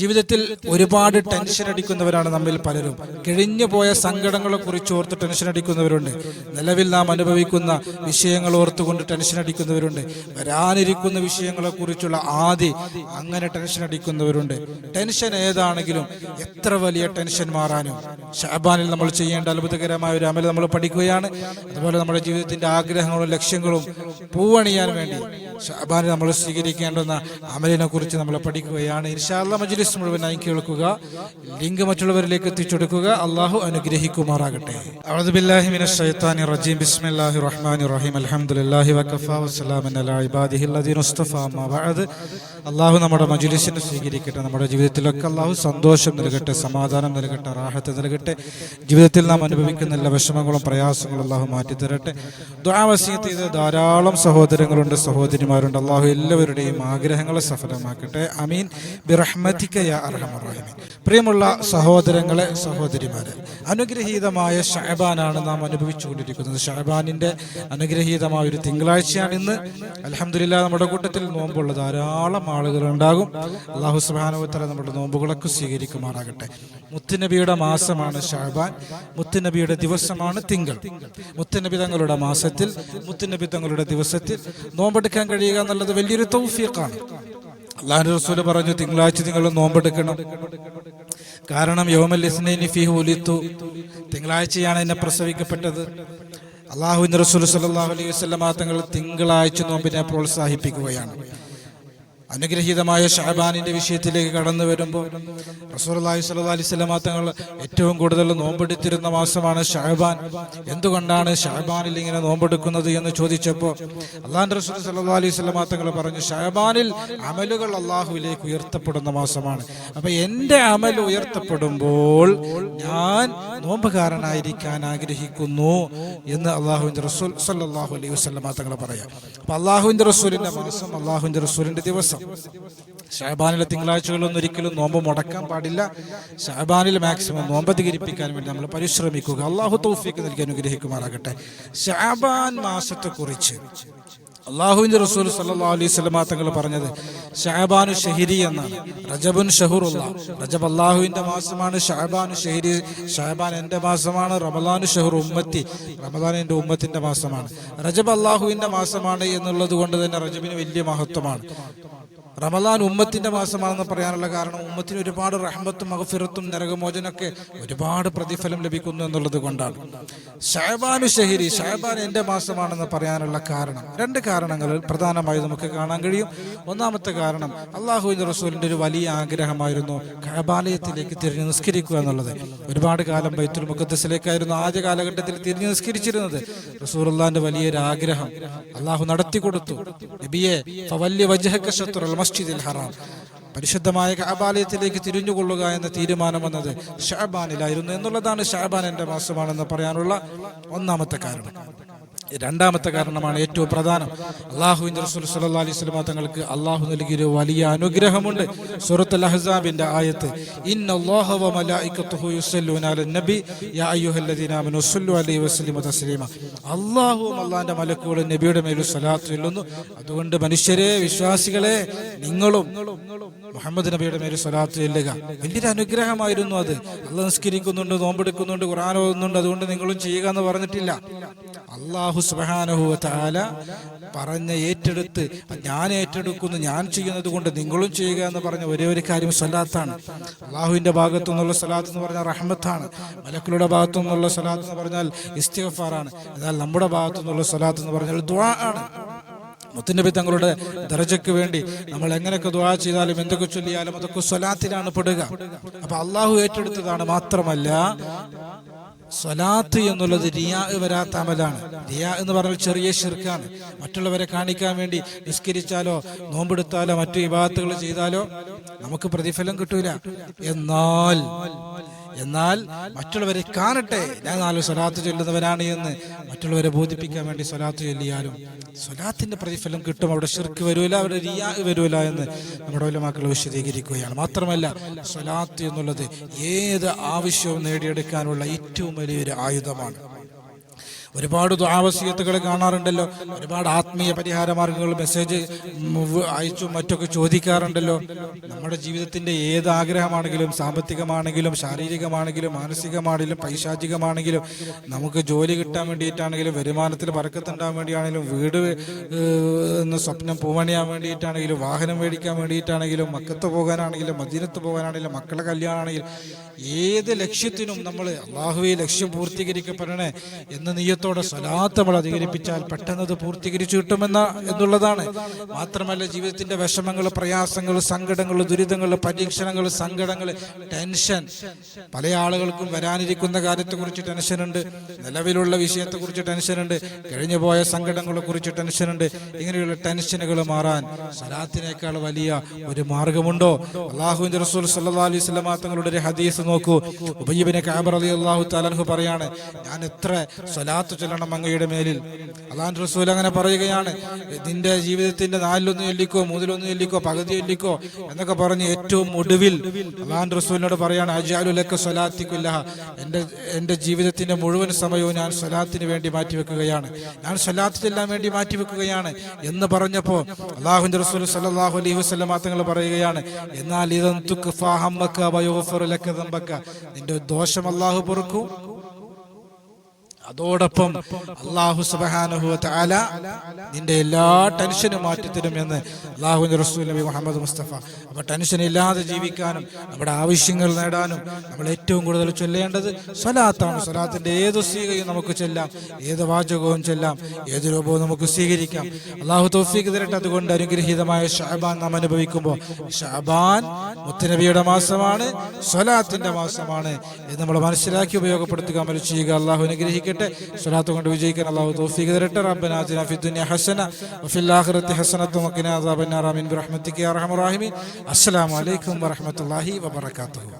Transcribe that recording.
ജീവിതത്തിൽ ഒരുപാട് ടെൻഷൻ അടിക്കുന്നവരാണ് നമ്മിൽ പലരും. കഴിഞ്ഞു പോയ സങ്കടങ്ങളെ കുറിച്ച് ഓർത്ത് ടെൻഷൻ അടിക്കുന്നവരുണ്ട്. നിലവിൽ നാം അനുഭവിക്കുന്ന വിഷയങ്ങൾ ഓർത്തുകൊണ്ട് ടെൻഷൻ അടിക്കുന്നവരുണ്ട്. വരാനിരിക്കുന്ന വിഷയങ്ങളെ കുറിച്ചുള്ള ആദി അങ്ങനെ ടെൻഷൻ അടിക്കുന്നവരുണ്ട്. ടെൻഷൻ ഏതാണെങ്കിലും എത്ര വലിയ ടെൻഷൻ മാറാനും. ഷാബാനിൽ നമ്മൾ ചെയ്യേണ്ട അത്ഭുതകരമായ ഒരു അമല നമ്മൾ പഠിക്കുകയാണ്. അതുപോലെ നമ്മുടെ ജീവിതത്തിന്റെ ആഗ്രഹങ്ങളും ലക്ഷ്യങ്ങളും പൂവണിയാൻ വേണ്ടി ഷാബാനിൽ നമ്മൾ സ്വീകരിക്കേണ്ടുന്ന അമലിനെ കുറിച്ച് നമ്മൾ പഠിക്കുകയാണ്. ഇൻഷാല്ല മജ്ലിസ്. മുഴുവനായി കേൾക്കുക ലിങ്ക് മറ്റുള്ളവരിലേക്ക് എത്തിച്ചു കൊടുക്കുക അള്ളാഹു അനുഗ്രഹിക്കുമാറാകട്ടെ അള്ളാഹു നമ്മുടെ മജുലിസിനെ സ്വീകരിക്കട്ടെ നമ്മുടെ ജീവിതത്തിലൊക്കെ അള്ളാഹു സന്തോഷം നൽകട്ടെ സമാധാനം നൽകട്ടെ റാഹത്ത് നൽകട്ടെ. ജീവിതത്തിൽ നാം അനുഭവിക്കുന്ന എല്ലാ വിഷമങ്ങളും പ്രയാസങ്ങളും അള്ളാഹു മാറ്റിത്തരട്ടെ. ദ്വാവസ്യത്ത് ചെയ്ത് ധാരാളം സഹോദരങ്ങളുണ്ട് സഹോദരിമാരുണ്ട്. അള്ളാഹു എല്ലാവരുടെയും ആഗ്രഹങ്ങളെ സഫലമാക്കട്ടെ. അമീൻ. റഹീമീൻ. പ്രിയമുള്ള സഹോദരങ്ങളെ സഹോദരിമാരെ അനുഗ്രഹീതമായ ഷഹബാനാണ് നാം അനുഭവിച്ചുകൊണ്ടിരിക്കുന്നത്. ഷഹബാനിന്റെ അനുഗ്രഹീതമായ ഒരു തിങ്കളാഴ്ചയാണ് ഇന്ന്. അലഹമില്ല നമ്മുടെ കൂട്ടത്തിൽ നോമ്പുള്ള ധാരാളം ആളുകൾ ഉണ്ടാകും അള്ളാഹു സുബാനുത്തല നമ്മുടെ നോമ്പുകളൊക്കെ സ്വീകരിക്കുമാറാകട്ടെ. മുത്തുനബിയുടെ മാസമാണ് ഷഹബാൻ. മുത്തുനബിയുടെ ദിവസമാണ് തിങ്കൾ. മുത്തുനബി തങ്ങളുടെ മാസത്തിൽ മുത്തുനബി തങ്ങളുടെ ദിവസത്തിൽ നോമ്പെടുക്കാൻ കഴിയുക എന്നുള്ളത് വലിയൊരു തൗഫീഖാണ്. അള്ളാഹു റസൂൽ പറഞ്ഞു തിങ്കളാഴ്ച നിങ്ങൾ നോമ്പെടുക്കണം. കാരണം യോമൽ ഇസ്നൈനി തിങ്കളാഴ്ചയാണ് എന്നെ പ്രസവിക്കപ്പെട്ടത്. അള്ളാഹുവിൻ റസൂൽ സല്ലല്ലാഹു അലൈഹി വസ്ലമാ തങ്ങൾ തിങ്കളാഴ്ച നോമ്പിനെ പ്രോത്സാഹിപ്പിക്കുകയാണ്. അനുഗ്രഹീതമായ ഷഹബാനിന്റെ വിഷയത്തിലേക്ക് കടന്നു വരുമ്പോൾ റസൂർലാഹി അലൈഹി സ്വലമാ തങ്ങൾ ഏറ്റവും കൂടുതൽ നോമ്പെടുത്തിരുന്ന മാസമാണ് ഷഹബാൻ. എന്തുകൊണ്ടാണ് ഷഹബാനിൽ ഇങ്ങനെ നോമ്പെടുക്കുന്നത് എന്ന് ചോദിച്ചപ്പോൾ അള്ളാഹ് റസൂൽ സല്ലാ അലൈഹി സ്വലമാ തങ്ങൾ പറഞ്ഞു ഷഹബാനിൽ അമലുകൾ അള്ളാഹുവിലേക്ക് ഉയർത്തപ്പെടുന്ന മാസമാണ്. അപ്പൊ എന്റെ അമൽ ഉയർത്തപ്പെടുമ്പോൾ ഞാൻ നോമ്പുകാരനായിരിക്കാൻ ആഗ്രഹിക്കുന്നു എന്ന് അള്ളാഹുവിന്റെ റസൂൽ സല്ലാഹു അലൈഹി വസ്ലമാ തങ്ങൾ പറയാം. അപ്പൊ അള്ളാഹുവിന്റെ റസൂലിന്റെ മാസം അള്ളാഹുവിന്റെ റസൂലിന്റെ ദിവസം ഷഹബാനിലെ തിങ്കളാഴ്ചകളിലൊന്നും ഒരിക്കലും നോമ്പ് മുടക്കാൻ പാടില്ല. ഷഹബാനിൽ മാക്സിമം നോമ്പ് അധികരിപ്പിക്കാൻ വേണ്ടി നമ്മൾ പരിശ്രമിക്കുക. അള്ളാഹു തൗഫീക്ക് നൽകി അനുഗ്രഹിക്കുമാറാകട്ടെ. ഷഹബാൻ മാസത്തെക്കുറിച്ച് അള്ളാഹുവിന്റെ റസൂൽ സല്ലാ അലൈഹി വസല്ലമ തങ്ങൾ പറഞ്ഞത് ഷഹബാനു ഷഹിരി എന്നാണ്. റജബുൻ ഷഹുറുള്ള റജബ് അള്ളാഹുവിന്റെ മാസമാണ് ഷഹബാനു ഷഹിരി ഷഹബാൻ എന്റെ മാസമാണ് റമദാനു ഷഹുർ ഉമ്മത്തി റമദാൻ എന്റെ ഉമ്മത്തിന്റെ മാസമാണ്. റജബ് അള്ളാഹുവിന്റെ മാസമാണ് എന്നുള്ളത് കൊണ്ട് തന്നെ റജബിന് വലിയ മഹത്വമാണ്. റമലാൻ ഉമ്മത്തിന്റെ മാസമാണെന്ന് പറയാനുള്ള കാരണം ഉമ്മത്തിന് ഒരുപാട് റഹ്മത്തും മഹഫിറത്തും നരകമോചനൊക്കെ ഒരുപാട് പ്രതിഫലം ലഭിക്കുന്നു എന്നുള്ളത് കൊണ്ടാണ്. ഷഹബാനു ഷഹിരി ഷഹബാൻ എന്റെ മാസമാണെന്ന് പറയാനുള്ള കാരണം. രണ്ട് കാരണങ്ങൾ പ്രധാനമായി നമുക്ക് കാണാൻ കഴിയും. ഒന്നാമത്തെ കാരണം അള്ളാഹുവിന്റെ റസൂലിന്റെ ഒരു വലിയ ആഗ്രഹമായിരുന്നു കബാലയത്തിലേക്ക് തിരിഞ്ഞ് നിസ്കരിക്കുക എന്നുള്ളത്. ഒരുപാട് കാലം ബൈത്തുൽ മുഖദ്സിലേക്കായിരുന്നു ആദ്യ കാലഘട്ടത്തിൽ തിരിഞ്ഞു നിസ്കരിച്ചിരുന്നത്. റസൂറുല്ലാന്റെ വലിയൊരു ആഗ്രഹം അള്ളാഹു നടത്തി കൊടുത്തു നബിയെ വലിയ വജ്ഹക ശത്രുൽ മസ്ജിദിൽ ഹറാം. പരിശുദ്ധമായ കഅബാലയത്തിലേക്ക് തിരിഞ്ഞുകൊള്ളുക എന്ന തീരുമാനം വന്നത് ഷഹബാനിലായിരുന്നു എന്നുള്ളതാണ് ഷഹബാൻ എന്റെ മാസമാണെന്ന് പറയാനുള്ള ഒന്നാമത്തെ കാരണം. രണ്ടാമത്തെ കാരണമാണ് ഏറ്റവും പ്രധാനം. അള്ളാഹുവിന്റെ റസൂൽ സല്ലാ അലൈഹി വസല്ലം തങ്ങൾക്ക് അള്ളാഹു നൽകിയൊരു വലിയ അനുഗ്രഹമുണ്ട്. സൂറത്തുൽ അഹ്സാബിന്റെ ആയത്ത് അള്ളാഹുവും അള്ളാഹിന്റെ മലക്കുകളും നബിയുടെ മേലും സ്വലാത്ത് ചൊല്ലുന്നു. അതുകൊണ്ട് മനുഷ്യരെ വിശ്വാസികളെ നിങ്ങളും മുഹമ്മദ് നബിയുടെ മേൽ സ്വലാത്ത് ചൊല്ലുക. വലിയൊരു അനുഗ്രഹമായിരുന്നു അത്. അള്ളാഹ് നിസ്കരിക്കുന്നുണ്ട് നോമ്പെടുക്കുന്നുണ്ട് ഖുറാൻ ഓതുന്നുണ്ട്. അതുകൊണ്ട് നിങ്ങളും ചെയ്യുക എന്ന് പറഞ്ഞിട്ടില്ല. അള്ളാഹു സുബാനഹു താല പറഞ്ഞ ഏറ്റെടുത്ത് ഞാൻ ഏറ്റെടുക്കുന്നു ഞാൻ ചെയ്യുന്നത് കൊണ്ട് നിങ്ങളും ചെയ്യുക എന്ന് പറഞ്ഞ ഒരേ ഒരു കാര്യം സ്വലാത്താണ് അള്ളാഹുവിന്റെ ഭാഗത്തു നിന്നുള്ള സ്വലാത്ത് എന്ന് പറഞ്ഞാൽ റഹ്മത്താണ്. മലക്കളുടെ ഭാഗത്തു നിന്നുള്ള സ്വലാത്ത് എന്ന് പറഞ്ഞാൽ ഇസ്തിഗഫാറാണ്. എന്നാൽ നമ്മുടെ ഭാഗത്തു നിന്നുള്ള സ്വലാത്ത് എന്ന് പറഞ്ഞാൽ ദ്വാ ആണ്. മുത്തുനബി തങ്ങളുടെ ദർജയ്ക്ക് വേണ്ടി നമ്മൾ എങ്ങനെയൊക്കെ ദുആ ചെയ്താലും എന്തൊക്കെ ചൊല്ലിയാലും അതൊക്കെ സ്വലാത്തിലാണ് പെടുക. അപ്പൊ അള്ളാഹു ഏറ്റെടുത്തതാണ് മാത്രമല്ല സ്വലാത്ത് എന്നുള്ളത് റിയാ വരാത്ത അമലാണ്. റിയാ എന്ന് പറഞ്ഞാൽ ചെറിയ ശിർക്കാണ്. മറ്റുള്ളവരെ കാണിക്കാൻ വേണ്ടി നിസ്കരിച്ചാലോ നോമ്പെടുത്താലോ മറ്റു വിഭാഗത്തുകൾ ചെയ്താലോ നമുക്ക് പ്രതിഫലം കിട്ടൂല. എന്നാൽ എന്നാൽ മറ്റുള്ളവരെ കാണട്ടെ. ഞാൻ നാല് സ്വലാത്ത് ചൊല്ലുന്നവരാണ് എന്ന് മറ്റുള്ളവരെ ബോധിപ്പിക്കാൻ വേണ്ടി സ്വലാത്ത് ചൊല്ലിയാലും സ്വലാത്തിന്റെ പ്രതിഫലം കിട്ടും. അവിടെ ശിർക്ക് വരൂല അവിടെ റിയാ വരൂല എന്ന് നമ്മുടെ ഉലമാക്കൾ വിശദീകരിക്കുകയാണ്. മാത്രമല്ല സ്വലാത്ത് എന്നുള്ളത് ഏത് ആവശ്യവും നേടിയെടുക്കാനുള്ള ഏറ്റവും വലിയൊരു ആയുധമാണ്. ഒരുപാട് ആവശ്യത്തുകൾ കാണാറുണ്ടല്ലോ. ഒരുപാട് ആത്മീയ പരിഹാര മാർഗങ്ങൾ മെസ്സേജ് അയച്ചും മറ്റൊക്കെ ചോദിക്കാറുണ്ടല്ലോ. നമ്മുടെ ജീവിതത്തിന്റെ ഏത് ആഗ്രഹമാണെങ്കിലും സാമ്പത്തികമാണെങ്കിലും ശാരീരികമാണെങ്കിലും മാനസികമാണെങ്കിലും പൈശാചികമാണെങ്കിലും നമുക്ക് ജോലി കിട്ടാൻ വേണ്ടിയിട്ടാണെങ്കിലും വരുമാനത്തിൽ പറക്കത്തുണ്ടാകാൻ വേണ്ടിയാണെങ്കിലും വീട് എന്ന സ്വപ്നം പൂവണിയാൻ വേണ്ടിയിട്ടാണെങ്കിലും വാഹനം മേടിക്കാൻ വേണ്ടിയിട്ടാണെങ്കിലും മക്കത്ത് പോകാനാണെങ്കിലും മദീനത്ത് പോകാനാണെങ്കിലും മക്കളെ കല്യാണമാണെങ്കിലും ഏത് ലക്ഷ്യത്തിനും നമ്മൾ അള്ളാഹുവെ ലക്ഷ്യം പൂർത്തീകരിക്കപ്പെടണേ എന്ന നീയത്തോടെ സ്വലാത്ത് നമ്മൾ അധികരിപ്പിച്ചാൽ പെട്ടെന്ന് അത് പൂർത്തീകരിച്ചു കിട്ടുമെന്ന എന്നുള്ളതാണ്. മാത്രമല്ല ജീവിതത്തിന്റെ വിഷമങ്ങൾ പ്രയാസങ്ങൾ സങ്കടങ്ങൾ ദുരിതങ്ങൾ പരീക്ഷണങ്ങൾ സങ്കടങ്ങൾ ടെൻഷൻ. പല ആളുകൾക്കും വരാനിരിക്കുന്ന കാര്യത്തെക്കുറിച്ച് ടെൻഷനുണ്ട്. നിലവിലുള്ള വിഷയത്തെക്കുറിച്ച് ടെൻഷനുണ്ട്. കഴിഞ്ഞു പോയ സങ്കടങ്ങളെ കുറിച്ച് ടെൻഷനുണ്ട്. ഇങ്ങനെയുള്ള ടെൻഷനുകൾ മാറാൻ സലാത്തിനേക്കാൾ വലിയ ഒരു മാർഗമുണ്ടോ? അള്ളാഹുവിന്റെ റസൂൽ സല്ലാ അലൈഹി സ്വലമാ തങ്ങളുടെ ഒരു ഹദീസ് നോക്കൂ. ഉബയ്യബിനെ കാബർ അലി അള്ളാഹു താലൻഹു പറയാണ് ഞാൻ എത്ര സ്വലാത്ത് ചൊല്ലണം അങ്ങയുടെ മേലിൽ. അള്ളാഹു റസൂൽ അങ്ങനെ പറയുകയാണ് നിന്റെ ജീവിതത്തിന്റെ നാലിലൊന്ന് ചൊല്ലിക്കോ മൂന്നിലൊന്ന് ചൊല്ലിക്കോ പകുതി ചൊല്ലിക്കോ എന്നൊക്കെ പറഞ്ഞ് ഏറ്റവും ഒടുവിൽ അള്ളാഹു റസൂലിനോട് പറയാണ് അജാലുലക്ക സ്വലാത്തിക്കുല്ല എന്റെ എന്റെ ജീവിതത്തിന്റെ മുഴുവൻ സമയവും ഞാൻ സ്വലാത്തിന് വേണ്ടി മാറ്റിവെക്കുകയാണ്. ഞാൻ സ്വലാത്ത് ചെല്ലാൻ വേണ്ടി മാറ്റിവെക്കുകയാണ് എന്ന് പറഞ്ഞപ്പോൾ അള്ളാഹു റസൂൽ സല്ലല്ലാഹു അലൈഹി വസ്ലം തങ്ങൾ പറയുകയാണ് എന്നാൽ ഇതെന്തുക്ക് നിന്റെ ദോഷം അള്ളാഹു പൊറുക്കും അതോടൊപ്പം അള്ളാഹു സുബഹാനഹു തആല നിന്റെ എല്ലാ ടെൻഷനും മാറ്റിത്തരും എന്ന് അള്ളാഹു റസൂൽ നബി മുഹമ്മദ് മുസ്തഫ. അപ്പൊ ടെൻഷൻ ഇല്ലാതെ ജീവിക്കാനും നമ്മുടെ ആവശ്യങ്ങൾ നേടാനും നമ്മൾ ഏറ്റവും കൂടുതൽ ചൊല്ലേണ്ടത് സ്വലാത്താണ്. സ്വലാത്തിന്റെ ഏത് സ്വീകയും നമുക്ക് ചെല്ലാം ഏത് വാചകവും ചെല്ലാം ഏത് രൂപവും നമുക്ക് സ്വീകരിക്കാം. അള്ളാഹു തൗഫീഖ് തരട്ടെ. അതുകൊണ്ട് അനുഗ്രഹീതമായ ഷാബാൻ നാം അനുഭവിക്കുമ്പോൾ ഷാബാൻ മുത്തനബിയുടെ മാസമാണ് സ്വലാത്തിന്റെ മാസമാണ് ഇത് നമ്മൾ മനസ്സിലാക്കി ഉപയോഗപ്പെടുത്തുക. അമൽ ചെയ്യുക. അള്ളാഹു അനുഗ്രഹിക്കട്ടെ. സ്വലാത്ത് കൊണ്ട് വിജയിക്കാൻ അള്ളാഹു തൗഫീഖ് തരട്ടെ റബ്ബന ആതിന ഫി ദുനിയ ഹസന വഫിൽ ആഖിറതി ഹസനത്തും വഖിനാ അദാബന്നാർ ആമീൻ ബിറഹ്മതിക യാ അർഹമർ റഹീമീൻ അസ്സലാമു അലൈക്കും വറഹ്മത്തുള്ളാഹി വബറകാതുഹു